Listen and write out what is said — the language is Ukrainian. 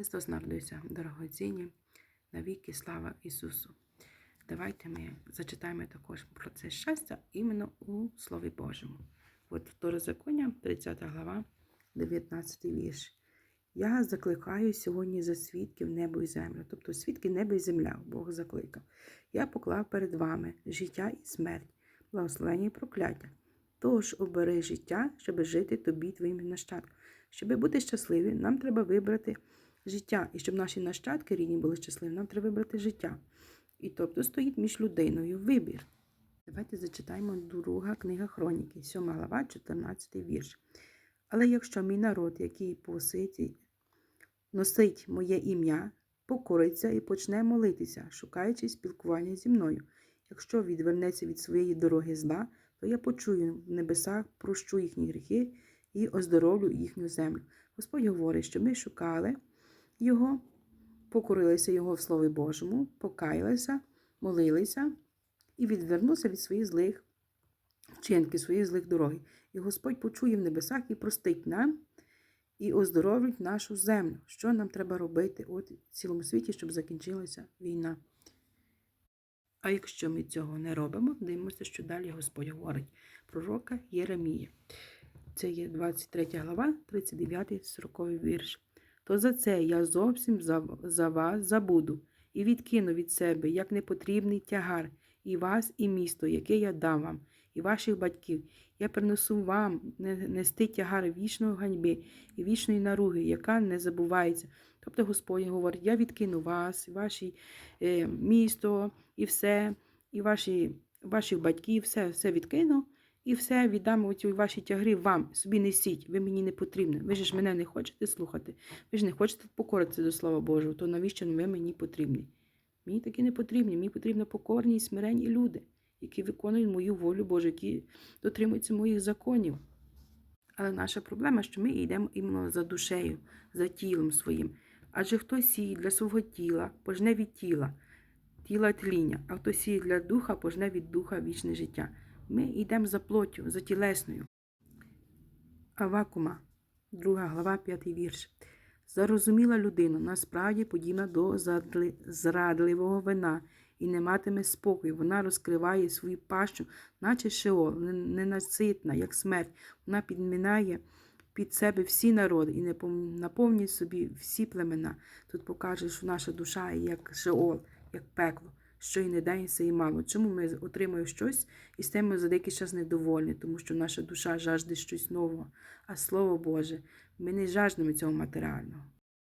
Христос народився, дорогоцінні, навіки слава Ісусу. Давайте ми зачитаємо також про це щастя іменно у Слові Божому. От Второзаконня, 30 глава, 19 вірш. Я закликаю сьогодні за свідків небо і землю. Тобто свідки небо і земля Бог закликав. Я поклав перед вами життя і смерть, благословення і прокляття. Тож обери життя, щоб жити тобі, твоїм нащадкам. Щоб бути щасливі, нам треба вибрати життя. І щоб наші нащадки рідні були щасливі, нам треба вибрати життя. І тобто стоїть між людиною вибір. Давайте зачитаємо друга книга Хроніки, 7 глава, 14 вірш. Але якщо мій народ, який по світі носить моє ім'я, покориться і почне молитися, шукаючи спілкування зі мною. Якщо відвернеться від своєї дороги зла, то я почую в небесах, прощу їхні гріхи і оздоровлю їхню землю. Господь говорить, що ми шукали Його, покорилися Його в Слові Божому, покаялися, молилися і відвернулися від своїх злих вчинків, своїх злих дороги. І Господь почує в небесах і простить нам і оздоровить нашу землю. Що нам треба робити от в цілому світі, щоб закінчилася війна? А якщо ми цього не робимо, дивимося, що далі Господь говорить пророка Єремія. Це є 23 глава, 39, 40 вірш. То за це я зовсім за, за вас забуду і відкину від себе як непотрібний тягар, і вас, і місто, яке я дам вам, і ваших батьків. Я принесу вам нести тягар вічної ганьби і вічної наруги, яка не забувається. Тобто Господь говорить: я відкину вас, і ваше е, місто, і все, і ваші, ваших батьків, все, все відкину. І все віддам оці ваші тягри вам. Собі несіть, ви мені не потрібні. Ви ж мене не хочете слухати. Ви ж не хочете покоритися до Слова Божого, то навіщо ви мені потрібні? Мені такі не потрібні. Мені потрібні покорні і смиренні люди, які виконують мою волю Божу, які дотримуються моїх законів. Але наша проблема, що ми йдемо іменно за душею, за тілом своїм. Адже хто сіє для свого тіла, пожне від тіла, тіла тління, а хто сіє для духа, пожне від духа вічне життя. Ми йдемо за плоттю, за тілесною. Авакума, 2 глава, 5 вірш. Зарозуміла людина насправді подібна до зрадливого вина і не матиме спокою. Вона розкриває свою пащу, наче шеол, ненаситна, як смерть. Вона підмінає під себе всі народи і не наповнює собі всі племена. Тут покаже, що наша душа є як шеол, як пекло що й не дається, і мало. Чому ми отримуємо щось і стаємо за деякий час недовольні, тому що наша душа жажде щось нового. А слово Боже, ми не жаждемо цього матеріального.